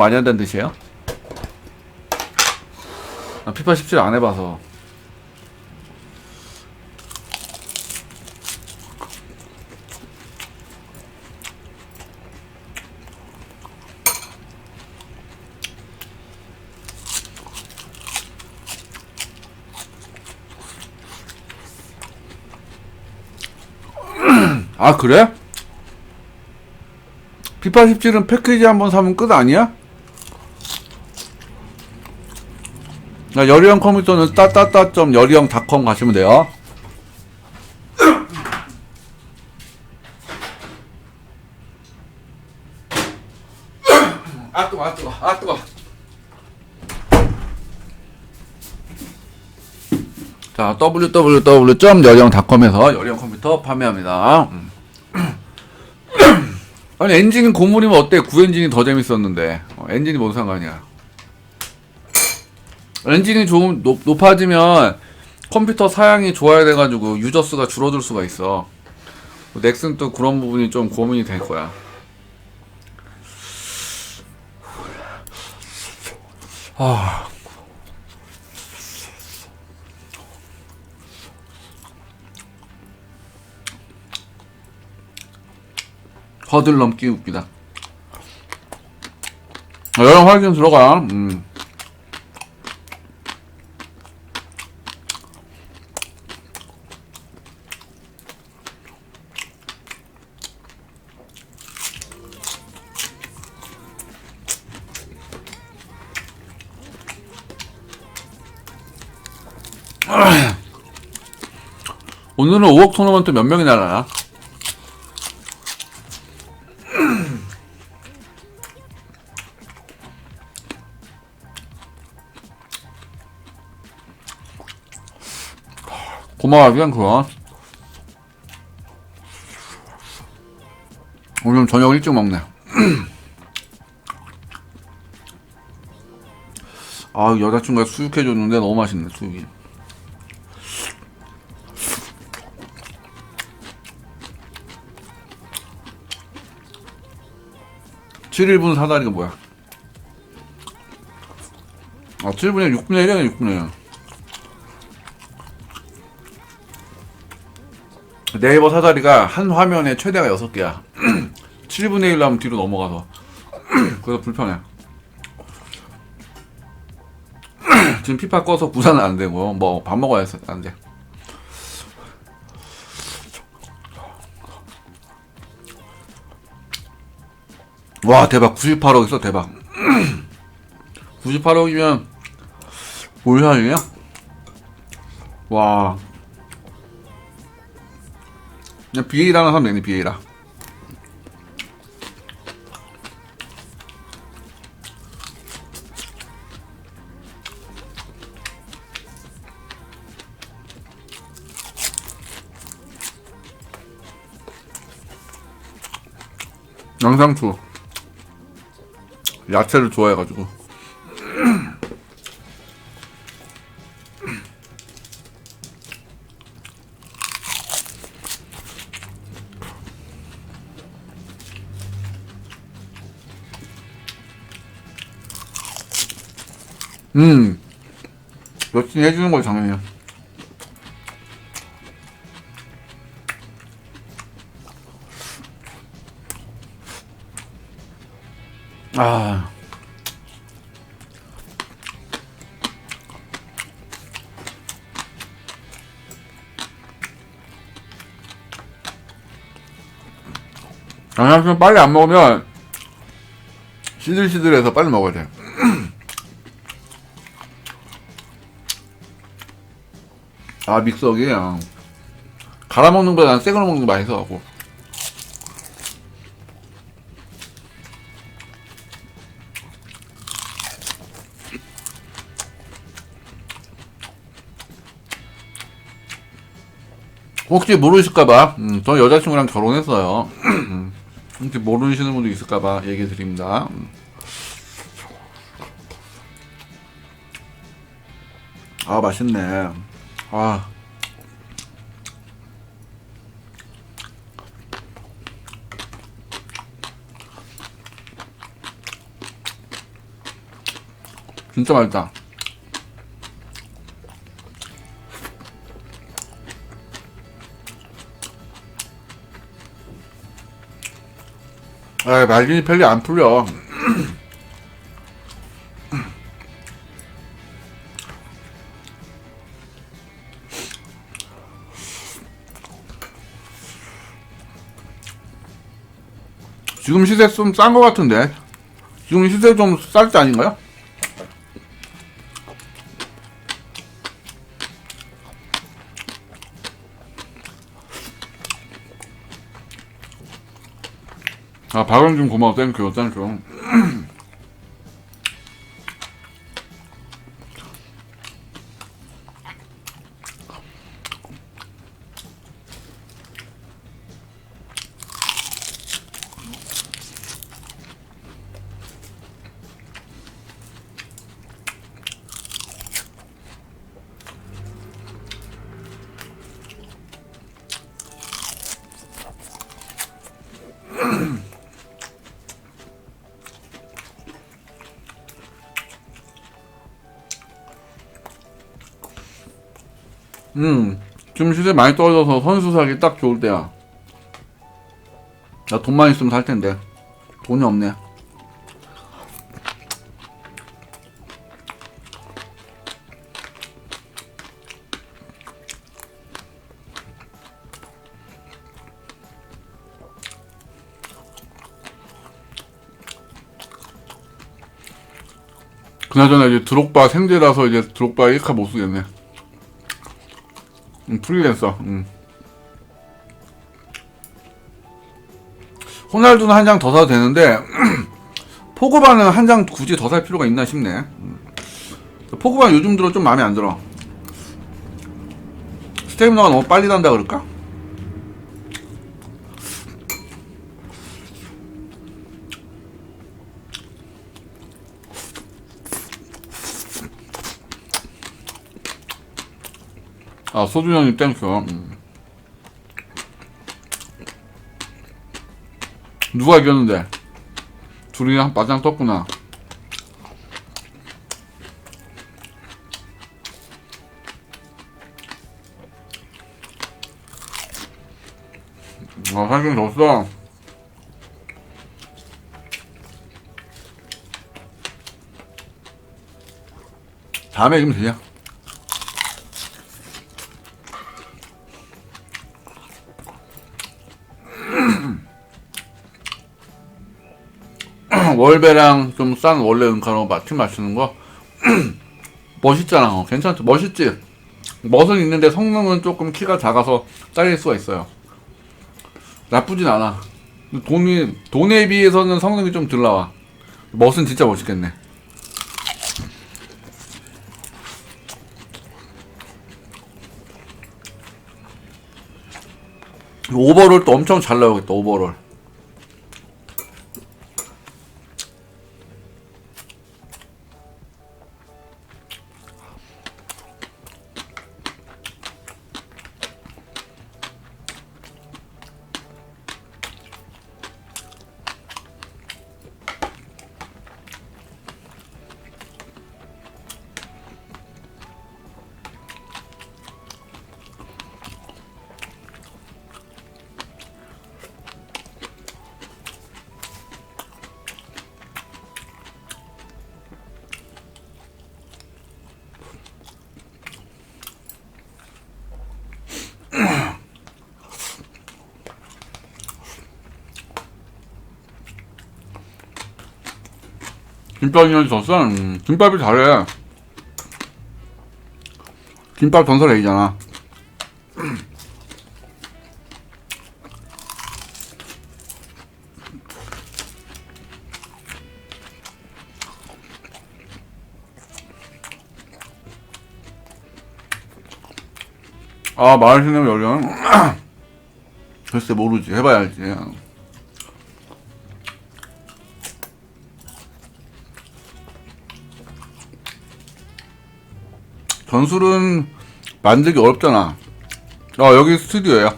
많이 한다는 뜻이에요? 아, 피파 17 안 해봐서 아 그래? 피파 17은 패키지 한번 사면 끝 아니야? 나 여리형 컴퓨터는 따따따 여리형 닷컴 가시면 돼요. 아 뜨거, 아 뜨거, 아 뜨거. 자 www.여리형닷컴에서 여리형 컴퓨터 판매합니다. 음. 아니 엔진은 고물이면 어때? 구엔진이 더 재밌었는데 어, 엔진이 뭔 상관이야? 엔진이 좀 높, 높아지면 컴퓨터 사양이 좋아야 돼가지고 유저 수가 줄어들 수가 있어. 넥슨 또 그런 부분이 좀 고민이 될 거야. 아. 허들 넘기 웃기다. 아, 여러 확인 들어가. 음. 오늘은 5억 토너먼트 몇 명이 나가나? 고마워, 그냥 그거. 오늘 저녁 일찍 먹네. 아, 여자친구가 수육해줬는데 너무 맛있네, 수육이. 칠일분 사다리가 뭐야? 아, 7분의 6분의 1이야, 6분의 1. 네이버 사다리가 한 화면에 최대가 6개야. 7분의 1로 하면 뒤로 넘어가서. 그래서 불편해. 지금 피파 꺼서 부산은 안 되고, 뭐, 밥 먹어야 안 돼. 와, 대박. 98억 있어, 대박. 98억이면, 뭘 사냐? 와. 그냥 비에이라 하나 사면 되네, 비에이라. 양상추. 야채를 좋아해가지고. 음. 여친이 해주는 걸 당연히 아. 양념 빨리 안 먹으면 시들시들해서 빨리 먹어야 돼. 아 믹서기 야. 갈아 먹는 거보다 난 새거 먹는 거 맛있어갖고. 혹시 모르실까봐, 음, 저 여자친구랑 결혼했어요. 음, 혹시 모르시는 분도 있을까봐 얘기 드립니다. 음. 아, 맛있네. 아. 진짜 맛있다. 아, 말gin이 편리 안 풀려. 지금 시세 좀 싼 것 같은데. 지금 시세 좀 쌀 때 아닌가요? 아, 박영준 고마워. 땡큐, 땡큐. 음, 지금 시세 많이 떨어져서 선수 사기 딱 좋을 때야. 나 돈만 있으면 살 텐데. 돈이 없네. 그나저나 이제 드록바 생제라서 이제 드록바 1카 못 쓰겠네. 음, 프리랜서. 음. 호날두는 한 장 더 사도 되는데 포그바는 한 장 굳이 더 살 필요가 있나 싶네. 음. 포그바 요즘 들어 좀 마음에 안 들어. 스테미너가 너무 빨리 단다 그럴까? 아 소주 형님 땡큐. 음. 누가 이겼는데? 둘이 한 마장 떴구나. 아, 사실 졌어. 다음에 이기면 되냐? 월배랑 좀 싼 원래 은카로 마침 마시는 거 멋있잖아. 어, 괜찮죠? 멋있지? 멋은 있는데 성능은 조금 키가 작아서 딸릴 수가 있어요. 나쁘진 않아. 돈이 돈에 비해서는 성능이 좀 덜 나와. 멋은 진짜 멋있겠네. 오버롤 또 엄청 잘 나오겠다. 오버롤. 졌어. 음, 김밥이 잘해. 김밥 전설 A잖아. 아, 마을시내면 열려? 글쎄, 모르지. 해봐야지. 전술은 만들기 어렵잖아. 어, 여기 스튜디오야.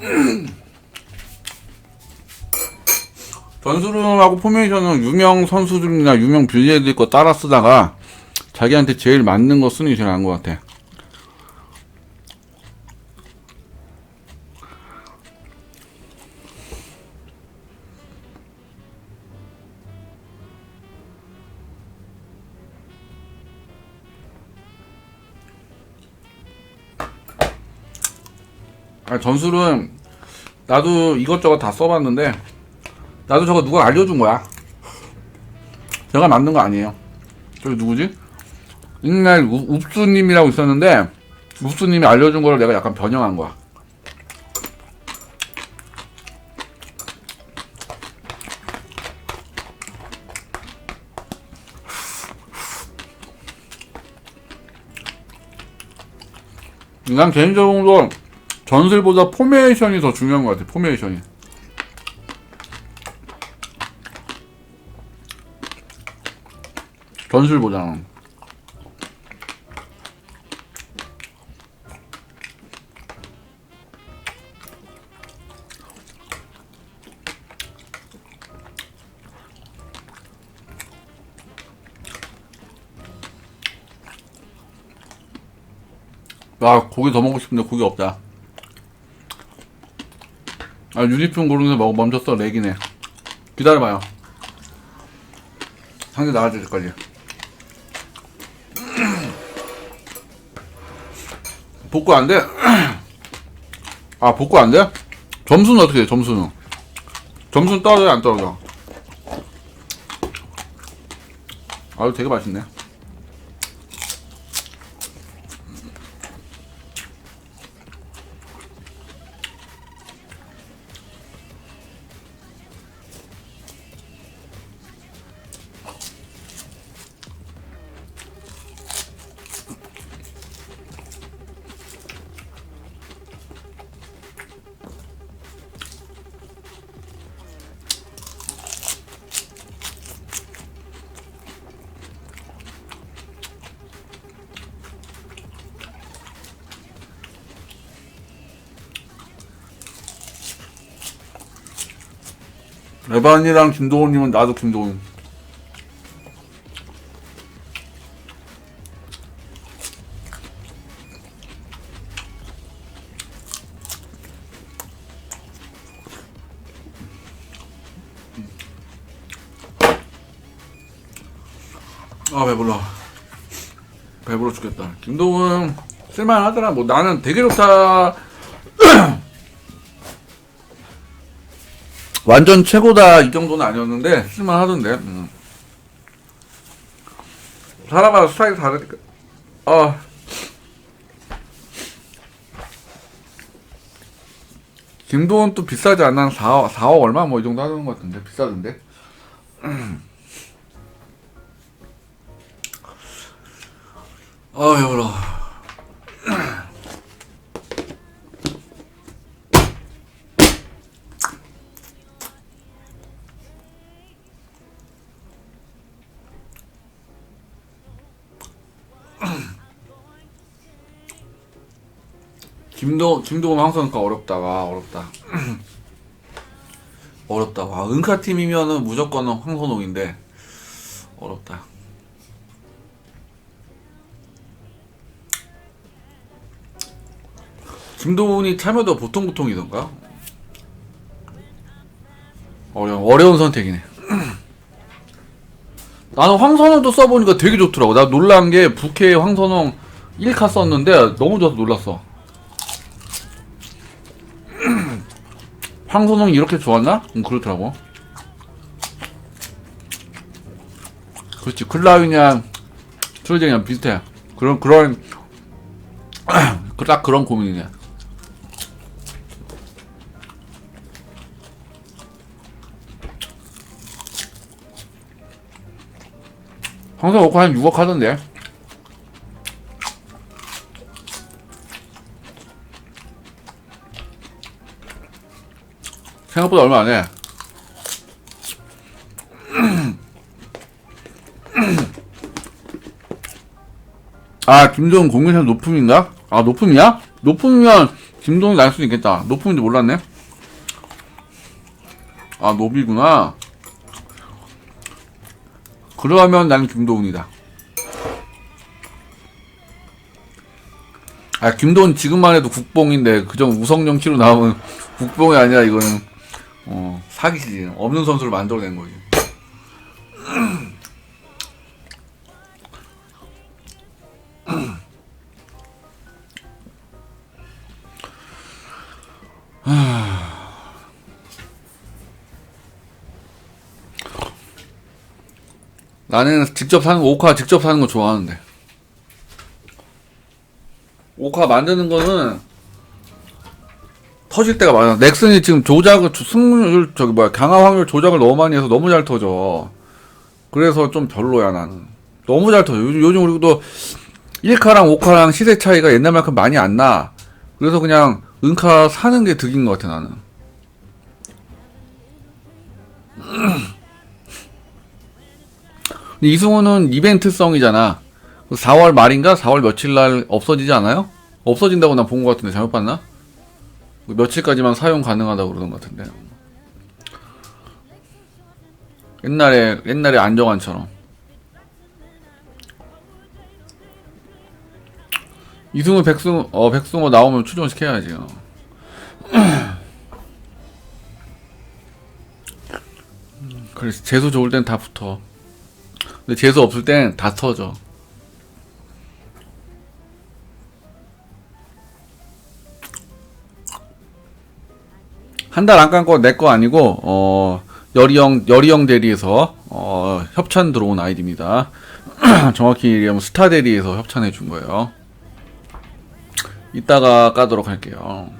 전수름하고 포메이션은 유명 선수들이나 유명 뷰리애들 거 따라 쓰다가 자기한테 제일 맞는 거 쓰는 게 제일 나은 것 같아. 전술은 나도 이것저것 다 써봤는데 나도 저거 누가 알려준 거야. 제가 만든 거 아니에요. 저기 누구지? 옛날 우- 웁수님이라고 있었는데 웁수님이 알려준 거를 내가 약간 변형한 거야. 난 개인적으로 전술보다 포메이션이 더 중요한 것 같아. 포메이션이. 전술보다는. 아 고기 더 먹고 싶은데 고기 없다. 아 유니폼 고르는데 먹 멈췄어 렉이네. 기다려봐요. 상대 나가줄 때까지. 복구 안 돼? 아 복구 안 돼? 점수는 어떻게 돼? 점수는? 점수는 떨어져 안 떨어져? 아유 되게 맛있네. 레반이랑 김도훈님은 나도 김도훈. 아 배불러. 배불러 죽겠다. 김도훈 쓸만하더라. 뭐 나는 되게 좋다. 완전 최고다 이 정도는 아니었는데 쓸만 하던데. 음. 사람마다 스타일이 다르니까. 아 김도원 또 비싸지 않나 4억, 4억 얼마? 뭐 이 정도 하는 것 같은데 비싸던데. 아 배불러 김도 김도훈 황선가 어렵다가 어렵다. 어렵다. 와 은카 팀이면은 무조건 황선홍인데 어렵다. 김도훈이 참여도 보통 보통이던가? 어려운 어려운 선택이네. 나는 황선홍도 써보니까 되게 좋더라고. 나 놀란 게 부캐 황선홍 1카 썼는데 너무 좋아서 놀랐어. 황선홍이 이렇게 좋았나? 음, 그렇더라고. 그렇지. 클라우냐, 트로쟁이랑 비슷해. 그런, 그런, 그딱 그런 고민이네. 황선 먹고 한 6억 하던데. 생각보다 얼마 안 해. 아, 김동훈 공개선 높음인가? 아, 높음이야? 높음이면 김동훈이 날 수도 있겠다. 높음인지 몰랐네. 아, 노비구나. 그러면 나는 김도훈이다. 아 김도훈 지금만 해도 국뽕인데 그전 우성령 키로 나오면 국뽕이 아니라 이거는 어 사기지 없는 선수를 만들어낸 거지. 나는 직접 사는 거, 오카 직접 사는 거 좋아하는데. 오카 만드는 거는 터질 때가 많아. 넥슨이 지금 조작을, 조- 승률, 저기 뭐야, 강화 확률 조작을 너무 많이 해서 너무 잘 터져. 그래서 좀 별로야, 나는. 너무 잘 터져. 요즘, 요즘 그리고 또 1카랑 5카랑 시세 차이가 옛날만큼 많이 안 나. 그래서 그냥 은카 사는 게 득인 것 같아, 나는. 이승우는 이벤트성이잖아. 4월 말인가 4월 며칠 날 없어지지 않아요? 없어진다고 난 본 것 같은데 잘못 봤나? 며칠까지만 사용 가능하다고 그러는 것 같은데. 옛날에 옛날에 안정환처럼. 이승우 백승우 어 백승우 나오면 출연시켜야지. 어. 그래서 재수 좋을 땐 다 붙어. 근데 재수 없을 땐 다 터져. 한 달 안 깐거 내 거 아니고 어 여리형 여리형 대리에서 어 협찬 들어온 아이디입니다. 정확히 얘기하면 스타 대리에서 협찬해 준 거예요. 이따가 까도록 할게요.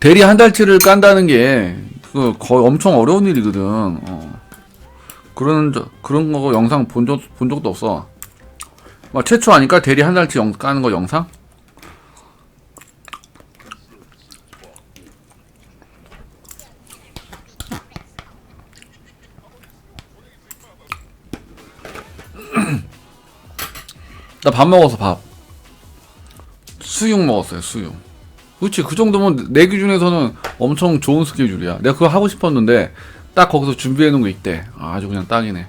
대리 한 달치를 깐다는 게, 그, 거의 엄청 어려운 일이거든. 어. 그런, 저, 그런 거 영상 본 적, 본 적도 없어. 막 최초 아니까 대리 한 달치 영, 까는 거 영상? 나 밥 먹었어, 밥. 수육 먹었어요, 수육. 그렇지, 그 정도면 내 기준에서는 엄청 좋은 스케줄이야. 내가 그거 하고 싶었는데, 딱 거기서 준비해 놓은 게 있대. 아, 아주 그냥 딱이네.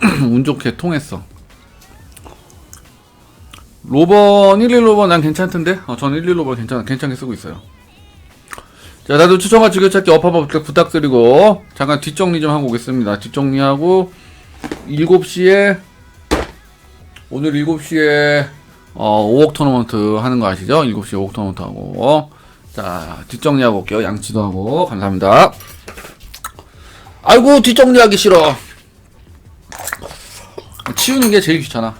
운 좋게 통했어. 로번 11 로번 난 괜찮던데? 어, 전 11 로번 괜찮 괜찮게 쓰고 있어요. 자, 나도 추천과 즐겨찾기 업한번 부탁드리고 잠깐 뒷정리 좀 하고 오겠습니다. 뒷정리하고 7시에 오늘 7시에 어, 5억 토너먼트 하는 거 아시죠? 7시에 5억 토너먼트 하고 자, 뒷정리하고 올게요. 양치도 하고 감사합니다. 아이고, 뒷정리하기 싫어. 치우는 게 제일 귀찮아.